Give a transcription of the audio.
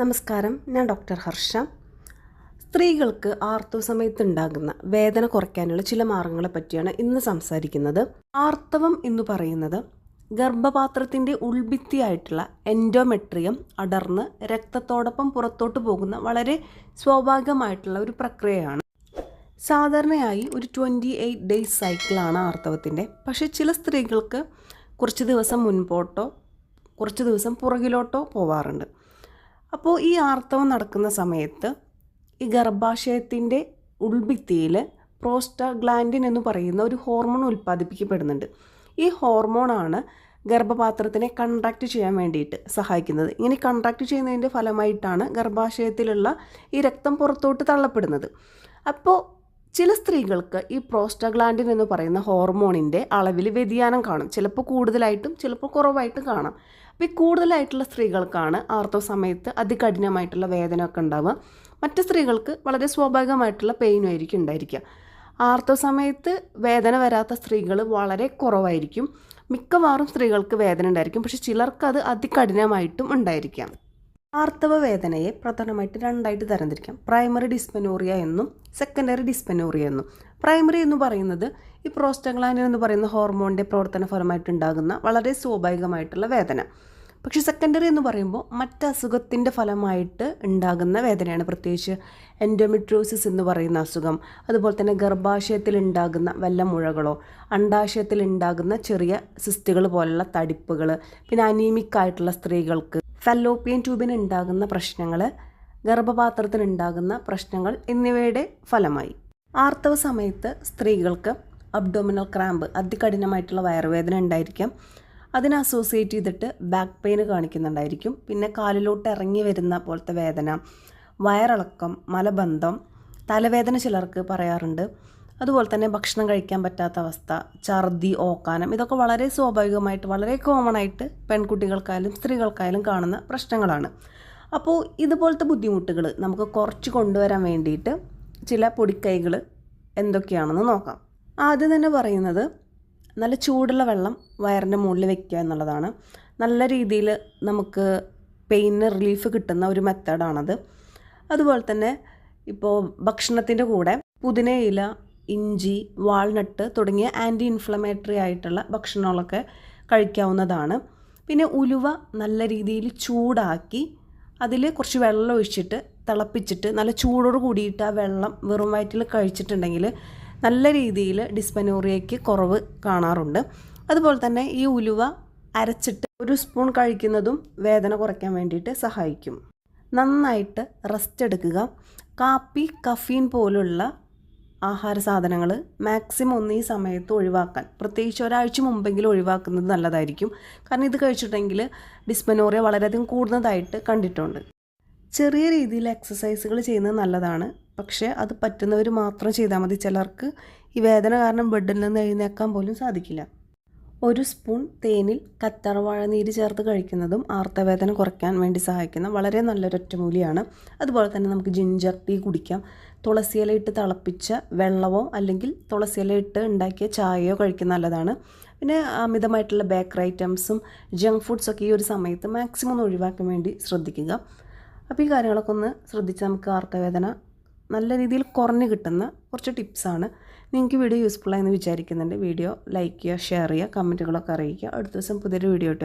നമസ്കാരം. ഞാൻ ഡോക്ടർ ഹർഷ. സ്ത്രീകൾക്ക് ആർത്തവ സമയത്ത് ഉണ്ടാകുന്ന വേദന കുറയ്ക്കാനുള്ള ചില മാർഗങ്ങളെ പറ്റിയാണ് ഇന്ന് സംസാരിക്കുന്നത്. ആർത്തവം എന്ന് പറയുന്നത് ഗർഭപാത്രത്തിന്റെ ഉൾഭിത്തിയായിട്ടുള്ള എൻഡോമെട്രിയം അടർന്ന് രക്തത്തോടൊപ്പം പുറത്തോട്ട് പോകുന്ന വളരെ സ്വാഭാവികമായിട്ടുള്ള ഒരു പ്രക്രിയയാണ്. സാധാരണയായി ഒരു ട്വന്റി എയ്റ്റ് ഡേയ്സ് സൈക്കിളാണ് ആർത്തവത്തിന്റെ പക്ഷേ ചില സ്ത്രീകൾക്ക് കുറച്ച് ദിവസം മുൻപോട്ടോ കുറച്ച് ദിവസം പുറകിലോട്ടോ പോവാറുണ്ട്. അപ്പോൾ ഈ ആർത്തവം നടക്കുന്ന സമയത്ത് ഈ ഗർഭാശയത്തിന്റെ ഉൾഭിത്തിയിൽ പ്രോസ്റ്റാഗ്ലാൻഡിൻ എന്ന് പറയുന്ന ഒരു ഹോർമോൺ ഉൽപ്പാദിപ്പിക്കപ്പെടുന്നുണ്ട്. ഈ ഹോർമോണാണ് ഗർഭപാത്രത്തിനെ കൺട്രാക്ട് ചെയ്യാൻ വേണ്ടിയിട്ട് സഹായിക്കുന്നത്. ഇങ്ങനെ കൺട്രാക്ട് ചെയ്യുന്നതിന്റെ ഫലമായിട്ടാണ് ഗർഭാശയത്തിലുള്ള ഈ രക്തം പുറത്തോട്ട് തള്ളപ്പെടുന്നത്. അപ്പോൾ ചില സ്ത്രീകൾക്ക് ഈ പ്രോസ്റ്റാഗ്ലാൻഡിൻ എന്ന് പറയുന്ന ഹോർമോണിന്റെ അളവിൽ വ്യതിയാനം കാണും. ചിലപ്പോൾ കൂടുതലായിട്ടും ചിലപ്പോൾ കുറവായിട്ടും കാണാം. അപ്പോൾ കൂടുതലായിട്ടുള്ള സ്ത്രീകൾക്കാണ് ആർത്തവ സമയത്ത് അതികഠിനമായിട്ടുള്ള വേദന ഒക്കെ ഉണ്ടാവുക. മറ്റ് സ്ത്രീകൾക്ക് വളരെ സ്വാഭാവികമായിട്ടുള്ള പെയിനും ആയിരിക്കും ഉണ്ടായിരിക്കുക. ആർത്തവ സമയത്ത് വേദന വരാത്ത സ്ത്രീകൾ വളരെ കുറവായിരിക്കും. മിക്കവാറും സ്ത്രീകൾക്ക് വേദന ഉണ്ടായിരിക്കും. പക്ഷെ ചിലർക്ക് അത് അതികഠിനമായിട്ടും ഉണ്ടായിരിക്കാം. ആർത്തവ വേദനയെ പ്രധാനമായിട്ട് രണ്ടായിട്ട് തരംതിരിക്കാം. പ്രൈമറി ഡിസ്പെനോറിയ എന്നും സെക്കൻഡറി ഡിസ്പെനോറിയ എന്നും. പ്രൈമറി എന്ന് പറയുന്നത് ഈ പ്രോസ്റ്റഗ്ലാൻഡിൻ എന്ന് പറയുന്ന ഹോർമോണിന്റെ പ്രവർത്തന ഫലമായിട്ടുണ്ടാകുന്ന വളരെ സ്വാഭാവികമായിട്ടുള്ള വേദന. പക്ഷേ സെക്കൻഡറി എന്ന് പറയുമ്പോൾ മറ്റ് അസുഖത്തിന്റെ ഫലമായിട്ട് ഉണ്ടാകുന്ന വേദനയാണ്. പ്രത്യേകിച്ച് എൻഡോമെട്രോസിസ് എന്ന് പറയുന്ന അസുഖം അതുപോലെ തന്നെ ഗർഭാശയത്തിൽ ഉണ്ടാകുന്ന വല്ല മുഴകളോ അണ്ടാശയത്തിൽ ഉണ്ടാകുന്ന ചെറിയ സിസ്റ്റുകൾ പോലുള്ള തടിപ്പുകൾ പിന്നെ അനീമിക് ആയിട്ടുള്ള സ്ത്രീകൾക്ക് ഫെല്ലോപ്പിയൻ ട്യൂബിന് ഉണ്ടാകുന്ന പ്രശ്നങ്ങൾ ഗർഭപാത്രത്തിനുണ്ടാകുന്ന പ്രശ്നങ്ങൾ എന്നിവയുടെ ഫലമായി. ആർത്തവ സമയത്ത് സ്ത്രീകൾക്ക് അബ്ഡോമിനൽ ക്രാമ്പ് അതികഠിനമായിട്ടുള്ള വയറുവേദന ഉണ്ടായിരിക്കാം. അതിനെ അസോസിയേറ്റ് ചെയ്തിട്ട് ബാക്ക് പെയിൻ കാണിക്കുന്നുണ്ടായിരിക്കും. പിന്നെ കാലിലോട്ട് ഇറങ്ങി വരുന്ന പോലത്തെ വേദന വയറിളക്കം മലബന്ധം തലവേദന ചിലർക്ക് പറയാറുണ്ട്. അതുപോലെ തന്നെ ഭക്ഷണം കഴിക്കാൻ പറ്റാത്ത അവസ്ഥ ഛർദി ഓക്കാനം ഇതൊക്കെ വളരെ സ്വാഭാവികമായിട്ട് വളരെ കോമൺ ആയിട്ട് പെൺകുട്ടികൾക്കായാലും സ്ത്രീകൾക്കായാലും കാണുന്ന പ്രശ്നങ്ങളാണ്. അപ്പോൾ ഇതുപോലത്തെ ബുദ്ധിമുട്ടുകൾ നമുക്ക് കുറച്ച് കൊണ്ടുവരാൻ വേണ്ടിയിട്ട് ചില പൊടിക്കൈകൾ എന്തൊക്കെയാണെന്ന് നോക്കാം. ആദ്യം തന്നെ പറയുന്നത് നല്ല ചൂടുള്ള വെള്ളം വയറിന്റെ മുകളിൽ വെക്കുക എന്നുള്ളതാണ്. നല്ല രീതിയിൽ നമുക്ക് പെയിന് റിലീഫ് കിട്ടുന്ന ഒരു മെത്തേഡാണത് അതുപോലെ തന്നെ ഇപ്പോൾ ഭക്ഷണത്തിന്റെ കൂടെ പുതിനയില ഇഞ്ചി വാൾനട്ട് തുടങ്ങിയ ആന്റി ഇൻഫ്ലമേറ്ററി ആയിട്ടുള്ള ഭക്ഷണങ്ങളൊക്കെ കഴിക്കാവുന്നതാണ്. പിന്നെ ഉലുവ നല്ല രീതിയിൽ ചൂടാക്കി അതിൽ കുറച്ച് വെള്ളം ഒഴിച്ചിട്ട് തിളപ്പിച്ചിട്ട് നല്ല ചൂടോട് കൂടിയിട്ട് ആ വെള്ളം വെറും വയറ്റിൽ കഴിച്ചിട്ടുണ്ടെങ്കിൽ നല്ല രീതിയിൽ ഡിസ്പനോറിയയ്ക്ക് കുറവ് കാണാറുണ്ട്. അതുപോലെ തന്നെ ഈ ഉലുവ അരച്ചിട്ട് ഒരു സ്പൂൺ കഴിക്കുന്നതും വേദന കുറയ്ക്കാൻ വേണ്ടിയിട്ട് സഹായിക്കും. നന്നായിട്ട് റെസ്റ്റ് എടുക്കുക. കാപ്പി കഫീൻ പോലുള്ള ആഹാര സാധനങ്ങൾ മാക്സിമം ഒന്ന് ഈ സമയത്ത് ഒഴിവാക്കാൻ പ്രത്യേകിച്ച് ഒരാഴ്ച മുമ്പെങ്കിലും ഒഴിവാക്കുന്നത് നല്ലതായിരിക്കും. കാരണം ഇത് കഴിച്ചിട്ടുണ്ടെങ്കിൽ ഡിസ്പനോറിയ വളരെയധികം കൂടുന്നതായിട്ട് കണ്ടിട്ടുണ്ട്. ചെറിയ രീതിയിൽ എക്സസൈസുകൾ ചെയ്യുന്നത് നല്ലതാണ്. പക്ഷേ അത് പറ്റുന്നവർ മാത്രം ചെയ്താൽ മതി. ചിലർക്ക് ഈ വേദന കാരണം ബെഡിൽ നിന്ന് എഴുന്നേക്കാൻ പോലും സാധിക്കില്ല. ഒരു സ്പൂൺ തേനിൽ കറ്റാർവാഴ നീര് ചേർത്ത് കഴിക്കുന്നതും ആർത്തവേദന കുറയ്ക്കാൻ വേണ്ടി സഹായിക്കുന്ന വളരെ നല്ലൊരു ഒറ്റമൂലിയാണ് അതുപോലെ തന്നെ നമുക്ക് ജിഞ്ചർ ടീ കുടിക്കാം. തുളസിയിലയിട്ട് തിളപ്പിച്ച വെള്ളമോ അല്ലെങ്കിൽ തുളസിയിലയിട്ട് ഉണ്ടാക്കിയ ചായയോ കഴിക്കുന്ന നല്ലതാണ്. പിന്നെ അമിതമായിട്ടുള്ള ബേക്കറി ഐറ്റംസും ജങ്ക് ഫുഡ്സൊക്കെ ഈ ഒരു സമയത്ത് മാക്സിമം ഒഴിവാക്കാൻ വേണ്ടി ശ്രദ്ധിക്കുക. അപ്പോൾ ഈ കാര്യങ്ങളൊക്കെ ഒന്ന് ശ്രദ്ധിച്ച് നമുക്ക് ആർത്തവേദന നല്ല രീതിയിൽ കുറഞ്ഞു കിട്ടുന്ന കുറച്ച് ടിപ്സാണ്. നിങ്ങൾക്ക് വീഡിയോ യൂസ്ഫുള്ളായെന്ന് വിചാരിക്കുന്നുണ്ട്. വീഡിയോ ലൈക്ക് ചെയ്യുക ഷെയർ ചെയ്യുക കമന്റുകളൊക്കെ അറിയിക്കുക. അടുത്ത ദിവസം പുതിയൊരു വീഡിയോ